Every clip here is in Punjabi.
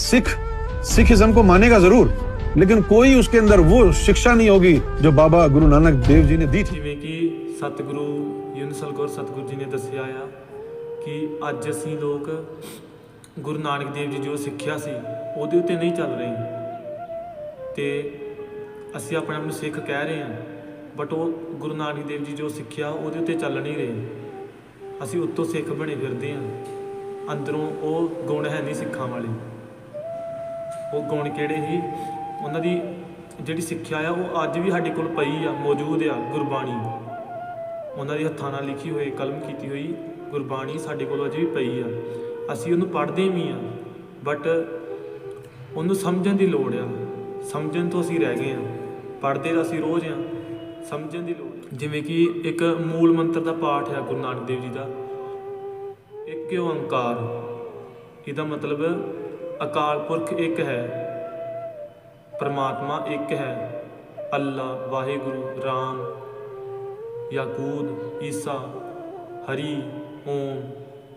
सिख सिखिज्म को मानेगा जरूर लेकिन कोई उसके अंदर वो शिक्षा नहीं होगी जो बाबा गुरु नानक देव जी ने दी थी ਜਿਵੇਂ ਕਿ ਸਤਿਗੁਰੂ ਯੂਨੀਸਲ ਕੌਰ ਸਤਿਗੁਰੂ ਜੀ ਨੇ ਦੱਸਿਆ ਆ ਕਿ ਅੱਜ ਅਸੀਂ ਲੋਕ ਗੁਰੂ ਨਾਨਕ ਦੇਵ ਜੀ ਜੋ ਸਿੱਖਿਆ ਸੀ ਉਹਦੇ ਉੱਤੇ ਨਹੀਂ ਚੱਲ ਰਹੇ ਤੇ ਅਸੀਂ ਆਪਣੇ ਆਪ ਨੂੰ ਸਿੱਖ ਕਹਿ ਰਹੇ ਹਾਂ ਬਟ ਉਹ ਗੁਰੂ ਨਾਨਕ ਦੇਵ ਜੀ ਜੋ ਸਿੱਖਿਆ ਉਹਦੇ ਉੱਤੇ ਚੱਲ ਨਹੀਂ ਰਹੇ ਅਸੀਂ ਉੱਤੋਂ ਸਿੱਖ ਬਣੇ ਫਿਰਦੇ ਹਾਂ ਅੰਦਰੋਂ ਉਹ ਗੁਣ ਹੈ ਨਹੀਂ ਸਿੱਖਾਂ ਵਾਲੇ ਉਹ ਗੁਣ ਕਿਹੜੇ ਸੀ? ਉਹਨਾਂ ਦੀ ਜਿਹੜੀ ਸਿੱਖਿਆ ਆ, ਉਹ ਅੱਜ ਵੀ ਸਾਡੇ ਕੋਲ ਪਈ ਆ, ਮੌਜੂਦ ਆ, ਗੁਰਬਾਣੀ। ਉਹਨਾਂ ਦੇ ਹੱਥਾਂ ਨਾਲ ਲਿਖੀ ਹੋਈ, ਕਲਮ ਕੀਤੀ ਹੋਈ ਗੁਰਬਾਣੀ ਸਾਡੇ ਕੋਲ ਅੱਜ ਵੀ ਪਈ ਆ। ਅਸੀਂ ਉਹਨੂੰ ਪੜ੍ਹਦੇ ਵੀ ਆ ਬਟ ਉਹਨੂੰ ਸਮਝਣ ਦੀ ਲੋੜ ਆ। ਸਮਝਣ ਤੋਂ ਅਸੀਂ ਰਹਿ ਗਏ ਆ। ਪੜ੍ਹਦੇ ਤਾਂ ਅਸੀਂ ਰੋਜ਼ ਆ, ਸਮਝਣ ਦੀ ਲੋੜ ਜਿਵੇਂ ਕਿ ਇੱਕ ਮੂਲ ਮੰਤਰ ਦਾ ਪਾਠ ਆ ਗੁਰੂ ਨਾਨਕ ਦੇਵ ਜੀ ਦਾ, ਇੱਕ ਓੰਕਾਰ। ਇਹਦਾ ਮਤਲਬ ਅਕਾਲ ਪੁਰਖ ਇੱਕ ਹੈ, ਪਰਮਾਤਮਾ ਇੱਕ ਹੈ, ਅੱਲਾ, ਵਾਹਿਗੁਰੂ, ਰਾਮ ਯਾਕੂਦ ਈਸਾ, ਹਰੀ, ਓਮ,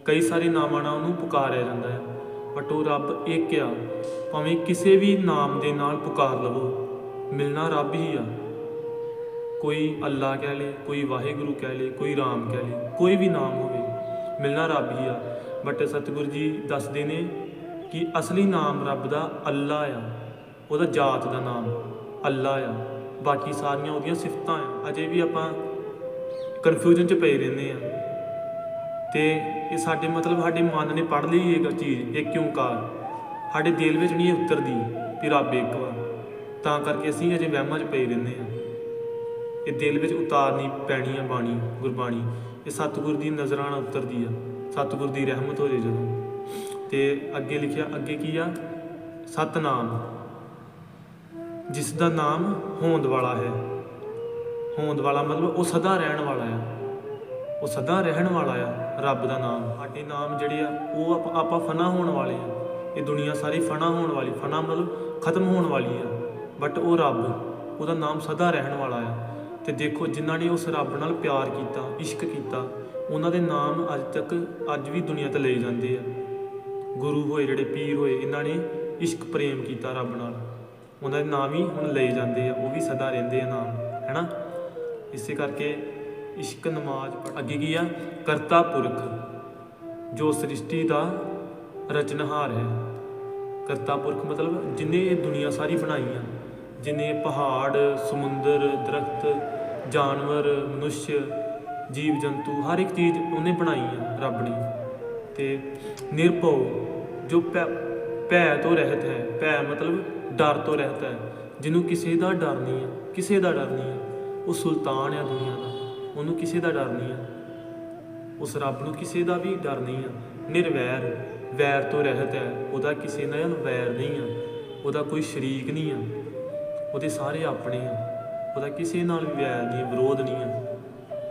ਕਈ ਸਾਰੇ ਨਾਮਾਂ ਨਾਲ ਉਹਨੂੰ ਪੁਕਾਰਿਆ ਜਾਂਦਾ ਹੈ, ਬਟ ਉਹ ਰੱਬ ਇੱਕ ਆ, ਭਾਵੇਂ ਕਿਸੇ ਵੀ ਨਾਮ ਦੇ ਨਾਲ ਪੁਕਾਰ ਲਵੋ, ਮਿਲਣਾ ਰੱਬ ਹੀ ਆ। ਕੋਈ ਅੱਲਾ ਕਹਿ ਲੇ, ਕੋਈ ਵਾਹਿਗੁਰੂ ਕਹਿ ਲੇ, ਕੋਈ ਰਾਮ ਕਹਿ ਲੇ, ਕੋਈ ਵੀ ਨਾਮ ਹੋਵੇ, ਮਿਲਣਾ ਰੱਬ ਹੀ ਆ। ਬਟ ਸਤਿਗੁਰੂ ਜੀ ਦੱਸਦੇ ਨੇ ਕਿ ਅਸਲੀ ਨਾਮ ਰੱਬ ਦਾ ਅੱਲਾ ਆ। ਉਹਦਾ ਜਾਤ ਦਾ ਨਾਮ ਅੱਲਾ ਆ। ਬਾਕੀ ਸਾਰੀਆਂ ਉਹਦੀਆਂ ਸਿਫਤਾਂ ਆ। ਅਜੇ ਵੀ ਆਪਾਂ ਕਨਫਿਊਜ਼ਨ ਚ ਪਏ ਰਹਿੰਦੇ ਆ। ਤੇ ਇਹ ਸਾਡੇ ਮਤਲਬ ਸਾਡੇ ਮਨ ਨੇ ਪੜ ਲਈ ਇਹ ਚੀਜ਼ ਇੱਕ ਓੰਕਾਰ ਸਾਡੇ ਦਿਲ ਵਿੱਚ ਨਹੀਂ ਇਹ ਉਤਰਦੀ ਵੀ ਰੱਬ ਇੱਕ ਵਾਰ ਤਾਂ ਕਰਕੇ ਅਸੀਂ ਅਜੇ ਵਹਿਮਾਂ 'ਚ ਪਏ ਰਹਿੰਦੇ ਆ। ਇਹ ਦਿਲ ਵਿੱਚ ਉਤਾਰਨੀ ਪੈਣੀ ਆ ਬਾਣੀ, ਗੁਰਬਾਣੀ। ਇਹ ਸਤਿਗੁਰ ਦੀ ਨਜ਼ਰਾਂ ਨਾਲ ਉਤਰਦੀ ਆ। ਸਤਿਗੁਰ ਦੀ ਰਹਿਮਤ ਹੋ ਜੇ ਜਦੋਂ। ਤੇ ਅੱਗੇ ਲਿਖਿਆ, ਅੱਗੇ ਕੀ ਆ? ਸਤਨਾਮ। ਜਿਸ ਦਾ ਨਾਮ ਹੋਂਦ ਵਾਲਾ ਹੈ। ਹੋਂਦ ਵਾਲਾ ਮਤਲਬ ਉਹ ਸਦਾ ਰਹਿਣ ਵਾਲਾ ਆ। ਉਹ ਸਦਾ ਰਹਿਣ ਵਾਲਾ ਆ, ਰੱਬ ਦਾ ਨਾਮ। ਸਾਡੇ ਨਾਮ ਜਿਹੜੇ ਆ, ਉਹ ਆਪਾਂ ਆਪਾਂ ਫਨਾ ਹੋਣ ਵਾਲੇ ਆ। ਇਹ ਦੁਨੀਆ ਸਾਰੀ ਫਨਾ ਹੋਣ ਵਾਲੀ, ਫਨਾ ਮਤਲਬ ਖਤਮ ਹੋਣ ਵਾਲੀ ਆ। ਬਟ ਉਹ ਰੱਬ, ਉਹਦਾ ਨਾਮ ਸਦਾ ਰਹਿਣ ਵਾਲਾ ਆ। ਤੇ ਦੇਖੋ, ਜਿਨ੍ਹਾਂ ਨੇ ਉਸ ਰੱਬ ਨਾਲ ਪਿਆਰ ਕੀਤਾ, ਇਸ਼ਕ ਕੀਤਾ, ਉਹਨਾਂ ਦੇ ਨਾਮ ਅੱਜ ਤੱਕ ਅੱਜ ਵੀ ਦੁਨੀਆ ਤੇ ਲਏ ਜਾਂਦੇ ਆ। ਗੁਰੂ ਹੋਏ, ਜਿਹੜੇ ਪੀਰ ਹੋਏ, ਇਹਨਾਂ ਨੇ ਇਸ਼ਕ ਪ੍ਰੇਮ ਕੀਤਾ ਰੱਬ ਨਾਲ। ਉਹਨਾਂ ਦੇ ਨਾਮ ਹੀ ਹੁਣ ਲਏ ਜਾਂਦੇ ਆ, ਉਹ ਵੀ ਸਦਾ ਰਹਿੰਦੇ ਆ ਨਾਮ, ਹੈਨਾ? ਇਸੇ ਕਰਕੇ ਇਸ਼ਕ ਨਮਾਜ਼ ਅੱਗੇ ਕੀ ਆ? ਕਰਤਾ ਪੁਰਖ, ਜੋ ਸ੍ਰਿਸ਼ਟੀ ਦਾ ਰਚਨਹਾਰ ਹੈ। ਕਰਤਾ ਪੁਰਖ ਮਤਲਬ ਜਿਨੇ ਇਹ ਦੁਨੀਆ ਸਾਰੀ ਬਣਾਈ ਆ, ਜਿਨੇ ਪਹਾੜ, ਸਮੁੰਦਰ, ਦਰਖਤ, ਜਾਨਵਰ ਮਨੁੱਖ ਜੀਵ ਜੰਤੂ ਹਰ ਇੱਕ ਚੀਜ਼ ਉਹਨੇ ਬਣਾਈ ਆ ਰੱਬ ਨੇ। ਤੇ ਨਿਰਭਉ, ਜੋ ਭੈ ਭੈ ਤੋਂ ਰਹਿਤ ਹੈ। ਭੈ ਮਤਲਬ ਡਰ ਤੋਂ ਰਹਿਤ ਹੈ। ਜਿਹਨੂੰ ਕਿਸੇ ਦਾ ਡਰ ਨਹੀਂ ਹੈ, ਕਿਸੇ ਦਾ ਡਰ ਨਹੀਂ ਹੈ। ਉਹ ਸੁਲਤਾਨ ਹੈ ਦੁਨੀਆ ਦਾ। ਉਹਨੂੰ ਕਿਸੇ ਦਾ ਡਰ ਨਹੀਂ ਹੈ। ਉਸ ਰੱਬ ਨੂੰ ਕਿਸੇ ਦਾ ਵੀ ਡਰ ਨਹੀਂ ਹੈ। ਨਿਰਵੈਰ, ਵੈਰ ਤੋਂ ਰਹਿਤ ਹੈ। ਉਹਦਾ ਕਿਸੇ ਨਾਲ ਵੈਰ ਨਹੀਂ ਹੈ। ਉਹਦਾ ਕੋਈ ਸ਼ਰੀਕ ਨਹੀਂ ਹੈ। ਉਹਦੇ ਸਾਰੇ ਆਪਣੇ ਆ ਉਹਦਾ ਕਿਸੇ ਨਾਲ ਵੀ ਵੈਰ ਨਹੀਂ, ਵਿਰੋਧ ਨਹੀਂ ਆ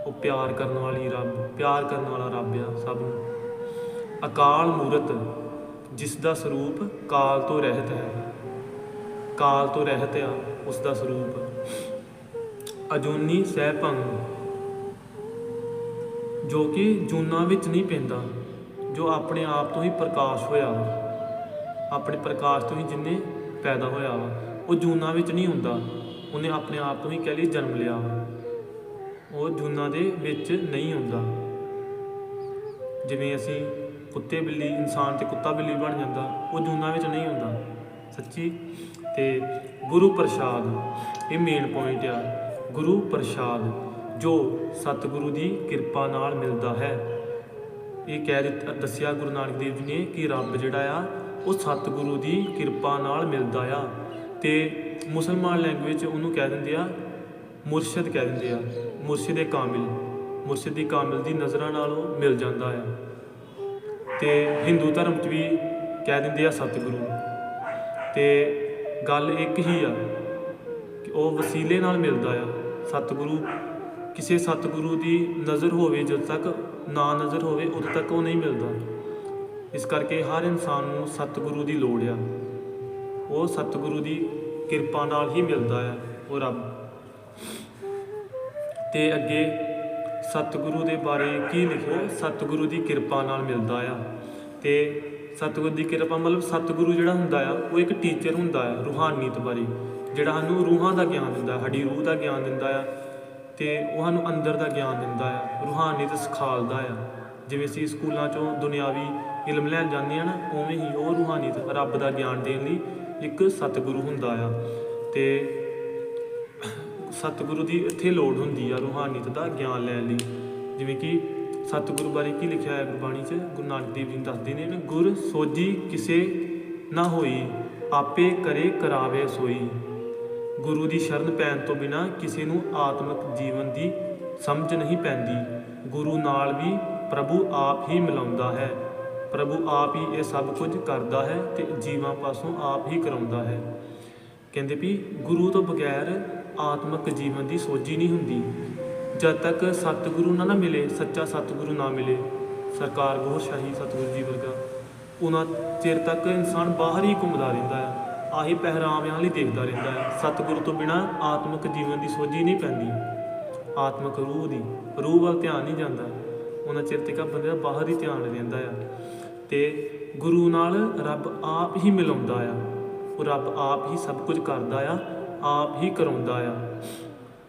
ਉਹ ਪਿਆਰ ਕਰਨ ਵਾਲੀ ਰੱਬ, ਪਿਆਰ ਕਰਨ ਵਾਲਾ ਰੱਬ ਆ ਸਭ ਨੂੰ। ਅਕਾਲ ਮੂਰਤ, ਜਿਸ ਦਾ ਸਰੂਪ ਕਾਲ ਤੋਂ ਰਹਿਤ ਹੈ। ਕਾਲ ਤੋਂ ਰਹਿਤ ਆ, ਉਸ ਦਾ ਸਰੂਪ। ਅਜੂਨੀ ਸਹਿਭੰਗ ਜੋ ਕਿ ਜੂਨਾ ਵਿੱਚ ਨਹੀਂ ਪੈਂਦਾ, ਜੋ ਆਪਣੇ ਆਪ ਤੋਂ ਹੀ ਪ੍ਰਕਾਸ਼ ਹੋਇਆ। ਵਾ ਆਪਣੇ ਪ੍ਰਕਾਸ਼ ਤੋਂ ਹੀ ਜਿੰਨੇ ਪੈਦਾ ਹੋਇਆ ਵਾ ਉਹ ਜੂਨਾ ਵਿੱਚ ਨਹੀਂ ਹੁੰਦਾ। ਉਹਨੇ ਆਪਣੇ ਆਪ ਤੋਂ ਹੀ ਕਹਿ ਲਈ ਜਨਮ ਲਿਆ। ਵਾ ਉਹ ਜੂਨਾ ਦੇ ਵਿੱਚ ਨਹੀਂ ਹੁੰਦਾ। ਜਿਵੇਂ ਅਸੀਂ ਕੁੱਤੇ ਬਿੱਲੀ, ਇਨਸਾਨ ਤੇ ਕੁੱਤਾ ਬਿੱਲੀ ਬਣ ਜਾਂਦਾ, ਉਹ ਜੂਨਾਂ ਵਿੱਚ ਨਹੀਂ ਹੁੰਦਾ। ਸੱਚੀ? ਤੇ ਗੁਰੂ ਪ੍ਰਸਾਦ, ਇਹ ਮੇਨ ਪੁਆਇੰਟ ਆ। ਗੁਰੂ ਪ੍ਰਸਾਦ, ਜੋ ਸਤਿਗੁਰੂ ਦੀ ਕਿਰਪਾ ਨਾਲ ਮਿਲਦਾ ਹੈ। ਇਹ ਕਹਿ ਦਿੱਤਾ, ਦੱਸਿਆ ਗੁਰੂ ਨਾਨਕ ਦੇਵ ਜੀ ਨੇ ਕਿ ਰੱਬ ਜਿਹੜਾ ਆ, ਉਹ ਸਤਿਗੁਰੂ ਦੀ ਕਿਰਪਾ ਨਾਲ ਮਿਲਦਾ ਆ। ਤੇ ਮੁਸਲਮਾਨ ਲੈਂਗੁਏਜ ਉਹਨੂੰ ਕਹਿ ਦਿੰਦੇ ਆ, ਮੁਰਸ਼ਿਦ ਕਹਿ ਦਿੰਦੇ ਆ। ਮੁਰਸ਼ਿਦ ਕਾਮਿਲ। ਮੁਰਸ਼ਿਦ ਦੀ ਕਾਮਿਲ ਦੀ ਨਜ਼ਰਾਂ ਨਾਲ ਉਹ ਮਿਲ ਜਾਂਦਾ ਆ। ਤੇ ਹਿੰਦੂ ਧਰਮ 'ਚ ਵੀ ਕਹਿ ਦਿੰਦੇ ਆ ਸਤਿਗੁਰੂ। ਤੇ ਗੱਲ ਇੱਕ ਹੀ ਆ ਕਿ ਉਹ ਵਸੀਲੇ ਨਾਲ ਮਿਲਦਾ ਆ। ਸਤਿਗੁਰੂ, ਕਿਸੇ ਸਤਿਗੁਰੂ ਦੀ ਨਜ਼ਰ ਹੋਵੇ ਜਦ ਤੱਕ, ਨਾ ਨਜ਼ਰ ਹੋਵੇ, ਉਦੋਂ ਤੱਕ ਉਹ ਨਹੀਂ ਮਿਲਦਾ। ਇਸ ਕਰਕੇ ਹਰ ਇਨਸਾਨ ਨੂੰ ਸਤਿਗੁਰੂ ਦੀ ਲੋੜ ਆ। ਉਹ ਸਤਿਗੁਰੂ ਦੀ ਕਿਰਪਾ ਨਾਲ ਹੀ ਮਿਲਦਾ ਆ, ਉਹ ਰੱਬ। ਤੇ ਅੱਗੇ ਸਤਿਗੁਰੂ ਦੇ ਬਾਰੇ ਕੀ ਲਿਖਿਆ? ਸਤਿਗੁਰੂ ਦੀ ਕਿਰਪਾ ਨਾਲ ਮਿਲਦਾ ਆ। ਤੇ ਸਤਿਗੁਰੂ ਦੀ ਕਿਰਪਾ ਮਤਲਬ ਸਤਿਗੁਰੂ ਜਿਹੜਾ ਹੁੰਦਾ ਆ, ਉਹ ਇੱਕ ਟੀਚਰ ਹੁੰਦਾ ਆ ਰੂਹਾਨੀਤ ਬਾਰੇ ਜਿਹੜਾ ਸਾਨੂੰ ਰੂਹਾਂ ਦਾ ਗਿਆਨ ਦਿੰਦਾ, ਸਾਡੀ ਰੂਹ ਦਾ ਗਿਆਨ ਦਿੰਦਾ ਆ ਤੇ ਉਹ ਸਾਨੂੰ ਅੰਦਰ ਦਾ ਗਿਆਨ ਦਿੰਦਾ ਆ ਰੂਹਾਨੀਤ ਸਿਖਾਲਦਾ ਆ। ਜਿਵੇਂ ਅਸੀਂ ਸਕੂਲਾਂ ਚੋਂ ਦੁਨਿਆਵੀ ਇਲਮ ਲੈਣ ਜਾਂਦੇ ਆ ਨਾ, ਉਵੇਂ ਹੀ ਉਹ ਰੂਹਾਨੀਤ ਰੱਬ ਦਾ ਗਿਆਨ ਦੇਣ ਲਈ ਇੱਕ ਸਤਿਗੁਰੂ ਹੁੰਦਾ ਆ। ਤੇ ਸਤਿਗੁਰੂ ਦੀ ਇੱਥੇ ਲੋੜ ਹੁੰਦੀ ਆ ਰੂਹਾਨੀਅਤ ਦਾ ਗਿਆਨ ਲੈਣ ਲਈ। ਜਿਵੇਂ ਕਿ ਸਤਿਗੁਰੂ ਬਾਰੇ ਕੀ ਲਿਖਿਆ ਹੈ ਗੁਰਬਾਣੀ 'ਚ? ਗੁਰੂ ਨਾਨਕ ਦੇਵ ਜੀ ਦੱਸਦੇ ਨੇ ਵੀ ਗੁਰ ਸੋਜੀ ਕਿਸੇ ਨਾ ਹੋਈ, ਆਪੇ ਕਰੇ ਕਰਾਵੇ ਸੋਈ। ਗੁਰੂ ਦੀ ਸ਼ਰਨ ਪੈਣ ਤੋਂ ਬਿਨਾ ਕਿਸੇ ਨੂੰ ਆਤਮਿਕ ਜੀਵਨ ਦੀ ਸਮਝ ਨਹੀਂ ਪੈਂਦੀ। ਗੁਰੂ ਨਾਲ ਵੀ ਪ੍ਰਭੂ ਆਪ ਹੀ ਮਿਲਾਉਂਦਾ ਹੈ। ਪ੍ਰਭੂ ਆਪ ਹੀ ਇਹ ਸਭ ਕੁਝ ਕਰਦਾ ਹੈ ਤੇ ਜੀਵਾਂ ਪਾਸੋਂ ਆਪ ਹੀ ਕਰਾਉਂਦਾ ਹੈ। ਕਹਿੰਦੇ ਵੀ ਗੁਰੂ ਤੋਂ ਬਗੈਰ ਆਤਮਿਕ ਜੀਵਨ ਦੀ ਸੋਝੀ ਨਹੀਂ ਹੁੰਦੀ। ਜਦ ਤੱਕ ਸਤਿਗੁਰੂ ਨਾ ਨਾ ਮਿਲੇ, ਸੱਚਾ ਸਤਿਗੁਰੂ ਨਾ ਮਿਲੇ, ਸਰਕਾਰ ਗੋਰ ਸ਼ਾਹੀ ਸਤਿਗੁਰੂ ਜੀ ਵਰਗਾ, ਉਹਨਾਂ ਚਿਰ ਤੱਕ ਇਨਸਾਨ ਬਾਹਰ ਹੀ ਘੁੰਮਦਾ ਰਹਿੰਦਾ ਹੈ, ਆਹੀ ਪਹਿਰਾਵਿਆਂ ਲਈ ਦੇਖਦਾ ਰਹਿੰਦਾ ਹੈ। ਸਤਿਗੁਰੂ ਤੋਂ ਬਿਨਾ ਆਤਮਿਕ ਜੀਵਨ ਦੀ ਸੋਝੀ ਨਹੀਂ ਪੈਂਦੀ। ਆਤਮਿਕ ਰੂਹ ਦੀ, ਰੂਹ ਵੱਲ ਧਿਆਨ ਨਹੀਂ ਜਾਂਦਾ। ਉਹਨਾਂ ਚਿਰ ਤੱਕ ਬੰਦੇ ਦਾ ਬਾਹਰ ਹੀ ਧਿਆਨ ਰਹਿੰਦਾ ਆ। ਤੇ ਗੁਰੂ ਨਾਲ ਰੱਬ ਆਪ ਹੀ ਮਿਲਾਉਂਦਾ ਆ। ਉਹ ਰੱਬ ਆਪ ਹੀ ਸਭ ਕੁਝ ਕਰਦਾ ਆ। ਆਪ ਹੀ ਕਰਾਉਂਦਾ ਆ।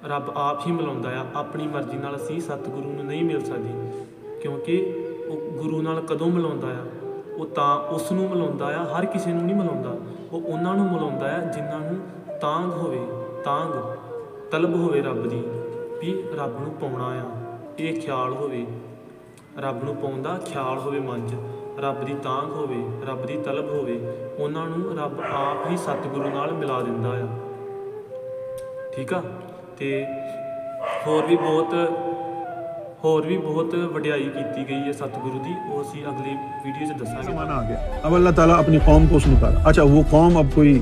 ਰੱਬ ਆਪ ਹੀ ਮਿਲਾਉਂਦਾ ਆ। ਆਪਣੀ ਮਰਜ਼ੀ ਨਾਲ ਅਸੀਂ ਸਤਿਗੁਰੂ ਨੂੰ ਨਹੀਂ ਮਿਲ ਸਕਦੇ। ਕਿਉਂਕਿ ਉਹ ਗੁਰੂ ਨਾਲ ਕਦੋਂ ਮਿਲਾਉਂਦਾ ਆ? ਉਹ ਤਾਂ ਉਸ ਨੂੰ ਮਿਲਾਉਂਦਾ ਆ, ਹਰ ਕਿਸੇ ਨੂੰ ਨਹੀਂ ਮਿਲਾਉਂਦਾ। ਉਹ ਉਹਨਾਂ ਨੂੰ ਮਿਲਾਉਂਦਾ ਆ ਜਿਨ੍ਹਾਂ ਨੂੰ ਤਾਂਗ ਹੋਵੇ। ਤਾਂਗ ਤਲਬ ਹੋਵੇ ਰੱਬ ਦੀ ਵੀ ਰੱਬ ਨੂੰ ਪਾਉਣਾ ਆ। ਇਹ ਖਿਆਲ ਹੋਵੇ। ਰੱਬ ਨੂੰ ਪਾਉਂਦਾ ਖਿਆਲ ਹੋਵੇ ਮਨ 'ਚ। ਰੱਬ ਦੀ ਤਾਂਗ ਹੋਵੇ, ਰੱਬ ਦੀ ਤਲਬ ਹੋਵੇ। ਉਹਨਾਂ ਨੂੰ ਰੱਬ ਆਪ ਹੀ ਸਤਿਗੁਰੂ ਨਾਲ ਮਿਲਾ ਦਿੰਦਾ ਆ। ਠੀਕ ਆ? ਤੇ ਹੋਰ ਵੀ ਬਹੁਤ، ਹੋਰ ਵੀ ਬਹੁਤ ਵਡਿਆਈ ਕੀਤੀ ਗਈ ਹੈ ਸਤਿਗੁਰੂ ਦੀ، ਉਹ ਅਸੀਂ ਅਗਲੀ ਵੀਡੀਓ 'ਚ ਦੱਸਾਂਗੇ। ਜ਼ਮਾਨਾ ਆ ਗਿਆ। اب اللہ تعالیٰ اپنی قوم کو اس نے کہا اچھا وہ قوم اب کوئی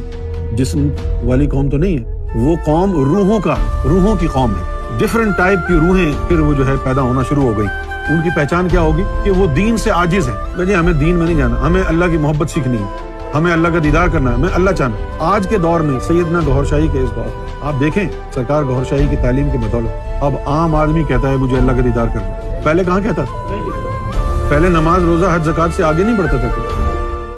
جسم والی قوم تو نہیں ہے وہ قوم روحوں کا روحوں کی قوم ہے ڈیفرنٹ ٹائپ کی روحیں پھر وہ جو ہے پیدا ہونا شروع ہو گئی ان کی پہچان کیا ہوگی کہ وہ دین سے عاجز ہیں ہمیں دین میں نہیں جانا، ہمیں اللہ کی محبت سیکھنی ہے۔ हमें अल्लाह का दीदार करना है। मैं अल्लाह चाहना आज के दौर में सैदना गौरशाही के इस दौर आप देखें, सरकार गौरशाही की तालीम के बदौलत अब आम आदमी कहता है, मुझे अल्लाह का दीदार करना पहले कहाँ कहता पहले नमाज़, रोजा, हज, जक़ात से आगे नहीं बढ़ता था